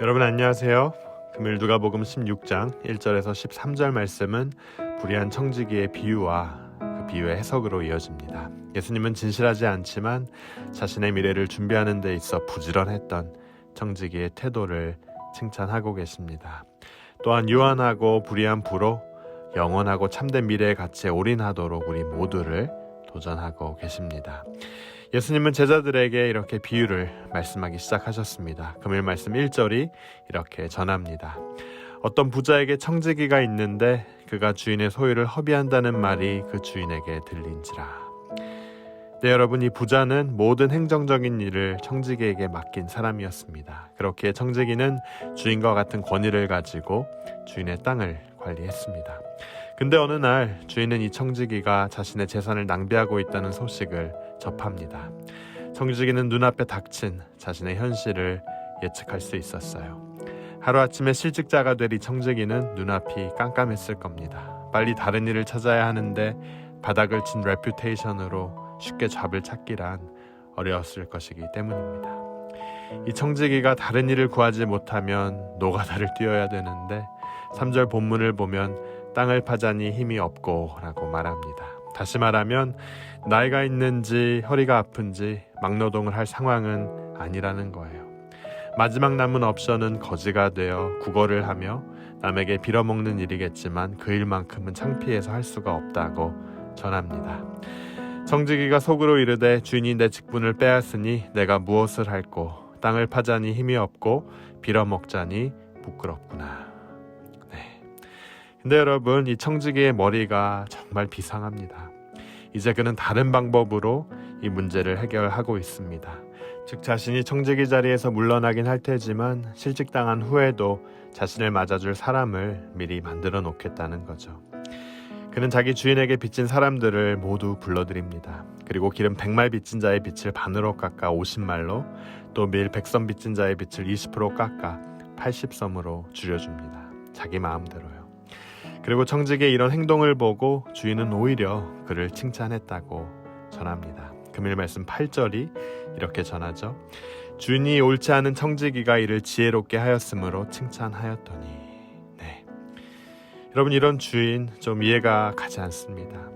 여러분 안녕하세요. 금일 누가복음 16장 1절에서 13절 말씀은 불의한 청지기의 비유와 그 비유의 해석으로 이어집니다. 예수님은 진실하지 않지만 자신의 미래를 준비하는 데 있어 부지런했던 청지기의 태도를 칭찬하고 계십니다. 또한 유한하고 불의한 부로 영원하고 참된 미래의 가치에 올인하도록 우리 모두를 도전하고 계십니다. 예수님은 제자들에게 이렇게 비유를 말씀하기 시작하셨습니다. 금일 말씀 1절이 이렇게 전합니다. 어떤 부자에게 청지기가 있는데 그가 주인의 소유를 허비한다는 말이 그 주인에게 들린지라. 네, 여러분 이 부자는 모든 행정적인 일을 청지기에게 맡긴 사람이었습니다. 그렇게 청지기는 주인과 같은 권위를 가지고 주인의 땅을 관리했습니다. 근데 어느 날 주인은 이 청지기가 자신의 재산을 낭비하고 있다는 소식을 접합니다. 청지기는 눈앞에 닥친 자신의 현실을 예측할 수 있었어요. 하루아침에 실직자가 될이 청지기는 눈앞이 깜깜했을 겁니다. 빨리 다른 일을 찾아야 하는데 바닥을 친 레퓨테이션으로 쉽게 잡을 찾기란 어려웠을 것이기 때문입니다. 이 청지기가 다른 일을 구하지 못하면 노가다를 뛰어야 되는데 3절 본문을 보면 땅을 파자니 힘이 없고 라고 말합니다. 다시 말하면 나이가 있는지 허리가 아픈지 막노동을 할 상황은 아니라는 거예요. 마지막 남은 옵션은 거지가 되어 국어를 하며 남에게 빌어먹는 일이겠지만 그 일만큼은 창피해서 할 수가 없다고 전합니다. 정직이가 속으로 이르되 주인이 내 직분을 빼앗으니 내가 무엇을 할꼬 땅을 파자니 힘이 없고 빌어먹자니 부끄럽구나. 네. 근데 여러분 이 청지기의 머리가 정말 비상합니다. 이제 그는 다른 방법으로 이 문제를 해결하고 있습니다. 즉 자신이 청지기 자리에서 물러나긴 할 테지만 실직당한 후에도 자신을 맞아줄 사람을 미리 만들어 놓겠다는 거죠. 그는 자기 주인에게 빚진 사람들을 모두 불러들입니다. 그리고 기름 100말 빚진 자의 빚을 반으로 깎아 50말로 또밀 100섬 빚진 자의 빚을 20% 깎아 80섬으로 줄여줍니다. 자기 마음대로요. 그리고 청직의 이런 행동을 보고 주인은 오히려 그를 칭찬했다고 전합니다. 금일 말씀 8절이 이렇게 전하죠. 주인이 옳지 않은 청지기가 이를 지혜롭게 하였으므로 칭찬하였더니 네. 여러분 이런 주인 좀 이해가 가지 않습니다.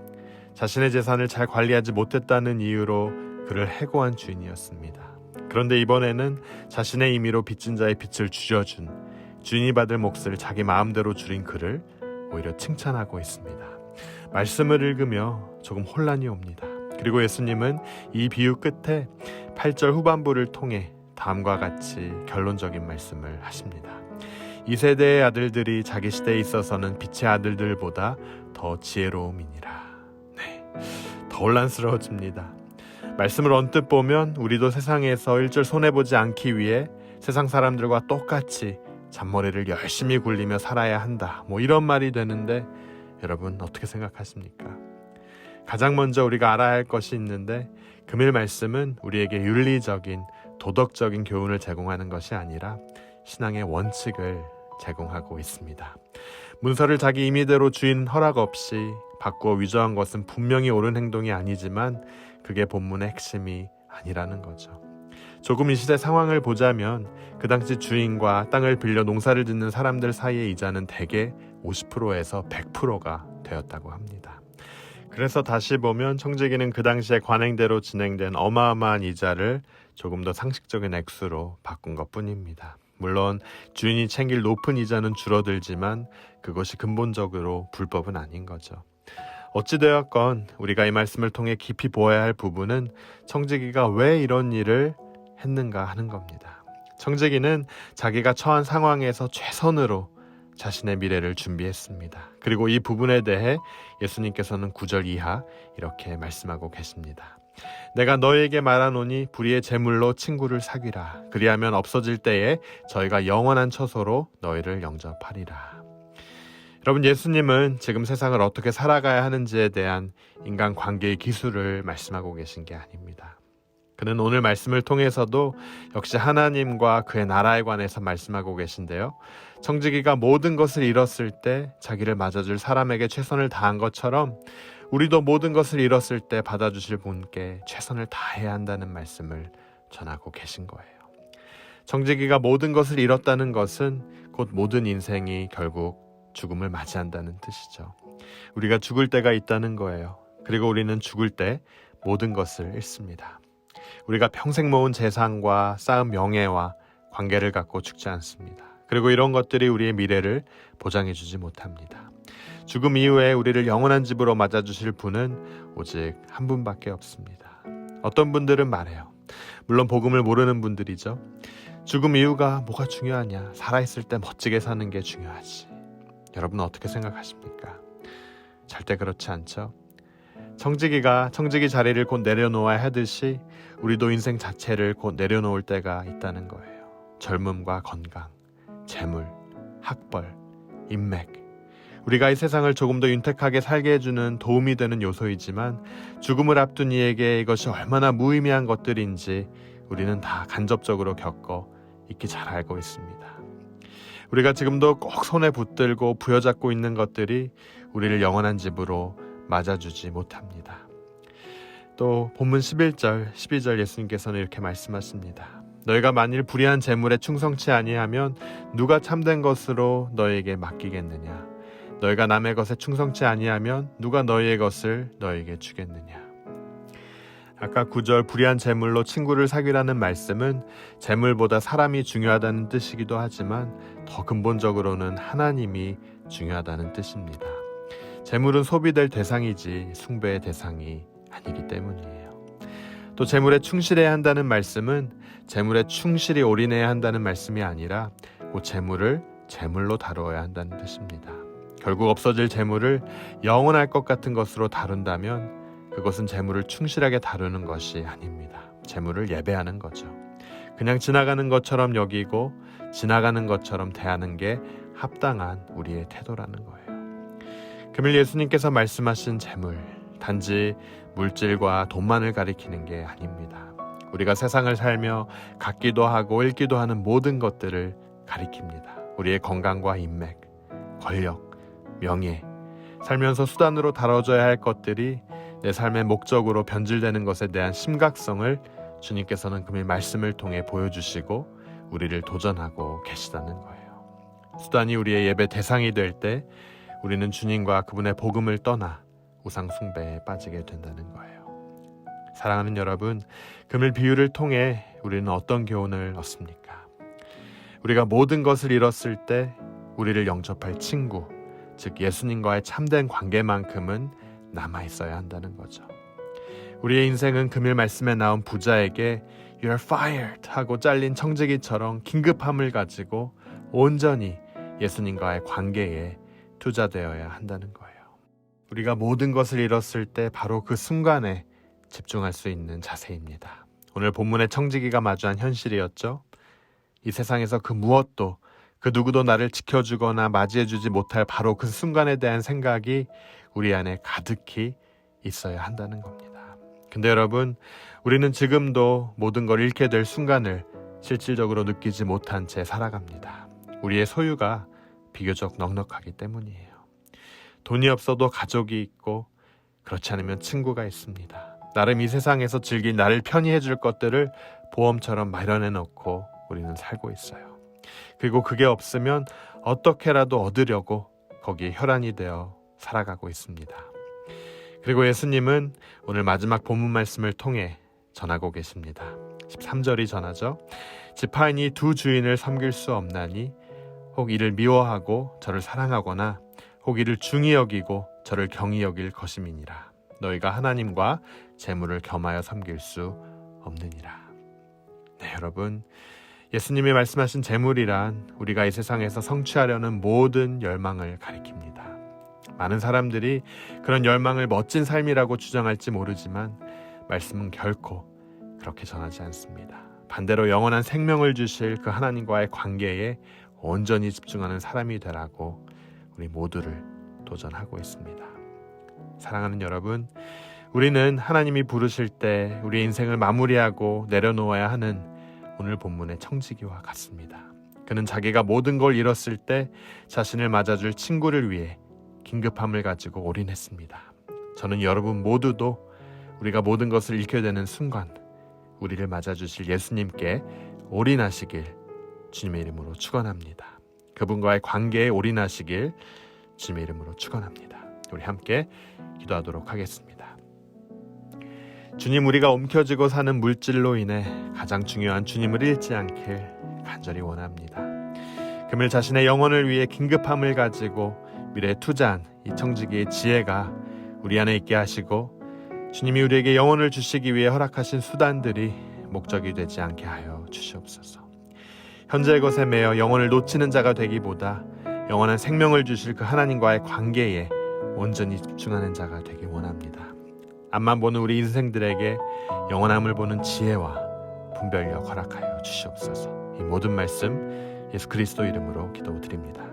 자신의 재산을 잘 관리하지 못했다는 이유로 그를 해고한 주인이었습니다. 그런데 이번에는 자신의 임의로 빚진 자의 빚을 줄여준 주인이 받을 몫을 자기 마음대로 줄인 그를 오히려 칭찬하고 있습니다. 말씀을 읽으며 조금 혼란이 옵니다. 그리고 예수님은 이 비유 끝에 8절 후반부를 통해 다음과 같이 결론적인 말씀을 하십니다. 이 세대의 아들들이 자기 시대에 있어서는 빛의 아들들보다 더 지혜로움이니라. 네. 더 혼란스러워집니다. 말씀을 언뜻 보면 우리도 세상에서 일절 손해보지 않기 위해 세상 사람들과 똑같이 잔머리를 열심히 굴리며 살아야 한다. 뭐 이런 말이 되는데 여러분 어떻게 생각하십니까? 가장 먼저 우리가 알아야 할 것이 있는데 금일 말씀은 우리에게 윤리적인 도덕적인 교훈을 제공하는 것이 아니라 신앙의 원칙을 제공하고 있습니다. 문서를 자기 임의대로 주인 허락 없이 바꾸어 위조한 것은 분명히 옳은 행동이 아니지만 그게 본문의 핵심이 아니라는 거죠. 조금 이 시대 상황을 보자면 그 당시 주인과 땅을 빌려 농사를 짓는 사람들 사이의 이자는 대개 50%에서 100%가 되었다고 합니다. 그래서 다시 보면 청지기는 그 당시에 관행대로 진행된 어마어마한 이자를 조금 더 상식적인 액수로 바꾼 것 뿐입니다. 물론 주인이 챙길 높은 이자는 줄어들지만 그것이 근본적으로 불법은 아닌 거죠. 어찌되었건 우리가 이 말씀을 통해 깊이 보아야 할 부분은 청지기가 왜 이런 일을 했는가 하는 겁니다. 청지기는 자기가 처한 상황에서 최선으로 자신의 미래를 준비했습니다. 그리고 이 부분에 대해 예수님께서는 9절 이하 이렇게 말씀하고 계십니다. 내가 너에게 말하노니 불의의 재물로 친구를 사귀라. 그리하면 없어질 때에 저희가 영원한 처소로 너희를 영접하리라. 여러분 예수님은 지금 세상을 어떻게 살아가야 하는지에 대한 인간 관계의 기술을 말씀하고 계신 게 아닙니다. 그는 오늘 말씀을 통해서도 역시 하나님과 그의 나라에 관해서 말씀하고 계신데요. 청지기가 모든 것을 잃었을 때 자기를 맞아줄 사람에게 최선을 다한 것처럼 우리도 모든 것을 잃었을 때 받아주실 분께 최선을 다해야 한다는 말씀을 전하고 계신 거예요. 청지기가 모든 것을 잃었다는 것은 곧 모든 인생이 결국 죽음을 맞이한다는 뜻이죠. 우리가 죽을 때가 있다는 거예요. 그리고 우리는 죽을 때 모든 것을 잃습니다. 우리가 평생 모은 재산과 쌓은 명예와 관계를 갖고 죽지 않습니다. 그리고 이런 것들이 우리의 미래를 보장해 주지 못합니다. 죽음 이후에 우리를 영원한 집으로 맞아주실 분은 오직 한 분밖에 없습니다. 어떤 분들은 말해요. 물론 복음을 모르는 분들이죠. 죽음 이유가 뭐가 중요하냐? 살아있을 때 멋지게 사는 게 중요하지. 여러분 어떻게 생각하십니까? 절대 그렇지 않죠. 청지기가 청지기 자리를 곧 내려놓아야 하듯이 우리도 인생 자체를 곧 내려놓을 때가 있다는 거예요. 젊음과 건강, 재물, 학벌, 인맥. 우리가 이 세상을 조금 더 윤택하게 살게 해주는 도움이 되는 요소이지만 죽음을 앞둔 이에게 이것이 얼마나 무의미한 것들인지 우리는 다 간접적으로 겪어 익히 잘 알고 있습니다. 우리가 지금도 꼭 손에 붙들고 부여잡고 있는 것들이 우리를 영원한 집으로 맞아주지 못합니다. 또 본문 11절, 12절 예수님께서는 이렇게 말씀하십니다. 너희가 만일 불의한 재물에 충성치 아니하면 누가 참된 것으로 너에게 맡기겠느냐? 너희가 남의 것에 충성치 아니하면 누가 너희의 것을 너에게 주겠느냐? 아까 9절 불의한 재물로 친구를 사귀라는 말씀은 재물보다 사람이 중요하다는 뜻이기도 하지만 더 근본적으로는 하나님이 중요하다는 뜻입니다. 재물은 소비될 대상이지 숭배의 대상이 아니기 때문이에요. 또 재물에 충실해야 한다는 말씀은 재물에 충실히 올인해야 한다는 말씀이 아니라 그 재물을 재물로 다루어야 한다는 뜻입니다. 결국 없어질 재물을 영원할 것 같은 것으로 다룬다면 그것은 재물을 충실하게 다루는 것이 아닙니다. 재물을 예배하는 거죠. 그냥 지나가는 것처럼 여기고 지나가는 것처럼 대하는 게 합당한 우리의 태도라는 거예요. 금일 예수님께서 말씀하신 재물, 단지 물질과 돈만을 가리키는 게 아닙니다. 우리가 세상을 살며 갖기도 하고 잃기도 하는 모든 것들을 가리킵니다. 우리의 건강과 인맥, 권력, 명예, 살면서 수단으로 다뤄져야 할 것들이 내 삶의 목적으로 변질되는 것에 대한 심각성을 주님께서는 금일 말씀을 통해 보여주시고 우리를 도전하고 계시다는 거예요. 수단이 우리의 예배 대상이 될 때 우리는 주님과 그분의 복음을 떠나 우상 숭배에 빠지게 된다는 거예요. 사랑하는 여러분, 금일 비유를 통해 우리는 어떤 교훈을 얻습니까? 우리가 모든 것을 잃었을 때 우리를 영접할 친구, 즉 예수님과의 참된 관계만큼은 남아 있어야 한다는 거죠. 우리의 인생은 금일 말씀에 나온 부자에게 You're fired 하고 잘린 청지기처럼 긴급함을 가지고 온전히 예수님과의 관계에 투자되어야 한다는 거예요. 우리가 모든 것을 잃었을 때 바로 그 순간에 집중할 수 있는 자세입니다. 오늘 본문의 청지기가 마주한 현실이었죠. 이 세상에서 그 무엇도 그 누구도 나를 지켜주거나 맞이해주지 못할 바로 그 순간에 대한 생각이 우리 안에 가득히 있어야 한다는 겁니다. 근데 여러분, 우리는 지금도 모든 걸 잃게 될 순간을 실질적으로 느끼지 못한 채 살아갑니다. 우리의 소유가 비교적 넉넉하기 때문이에요. 돈이 없어도 가족이 있고 그렇지 않으면 친구가 있습니다. 나름 이 세상에서 즐길 나를 편히 해줄 것들을 보험처럼 마련해 놓고 우리는 살고 있어요. 그리고 그게 없으면 어떻게라도 얻으려고 거기에 혈안이 되어 살아가고 있습니다. 그리고 예수님은 오늘 마지막 본문 말씀을 통해 전하고 계십니다. 13절이 전하죠. 지파인이 두 주인을 섬길 수 없나니 혹 이를 미워하고 저를 사랑하거나 혹 이를 중히 여기고 저를 경히 여길 것임이니라. 너희가 하나님과 재물을 겸하여 섬길 수 없느니라. 네, 여러분. 예수님이 말씀하신 재물이란 우리가 이 세상에서 성취하려는 모든 열망을 가리킵니다. 많은 사람들이 그런 열망을 멋진 삶이라고 주장할지 모르지만 말씀은 결코 그렇게 전하지 않습니다. 반대로 영원한 생명을 주실 그 하나님과의 관계에 온전히 집중하는 사람이 되라고 우리 모두를 도전하고 있습니다. 사랑하는 여러분, 우리는 하나님이 부르실 때 우리 인생을 마무리하고 내려놓아야 하는 오늘 본문의 청지기와 같습니다. 그는 자기가 모든 걸 잃었을 때 자신을 맞아줄 친구를 위해 긴급함을 가지고 올인했습니다. 저는 여러분 모두도 우리가 모든 것을 잃게 되는 순간 우리를 맞아주실 예수님께 올인하시길 주님의 이름으로 축원합니다. 그분과의 관계에 올인하시길 주님의 이름으로 축원합니다. 우리 함께 기도하도록 하겠습니다. 주님 우리가 옮겨지고 사는 물질로 인해 가장 중요한 주님을 잃지 않길 간절히 원합니다. 금일 자신의 영혼을 위해 긴급함을 가지고 미래에 투자한 이 청지기의 지혜가 우리 안에 있게 하시고 주님이 우리에게 영혼을 주시기 위해 허락하신 수단들이 목적이 되지 않게 하여 주시옵소서. 현재의 것에 매여 영혼을 놓치는 자가 되기보다 영원한 생명을 주실 그 하나님과의 관계에 온전히 집중하는 자가 되기 원합니다. 앞만 보는 우리 인생들에게 영원함을 보는 지혜와 분별력 허락하여 주시옵소서. 이 모든 말씀 예수 그리스도 이름으로 기도드립니다.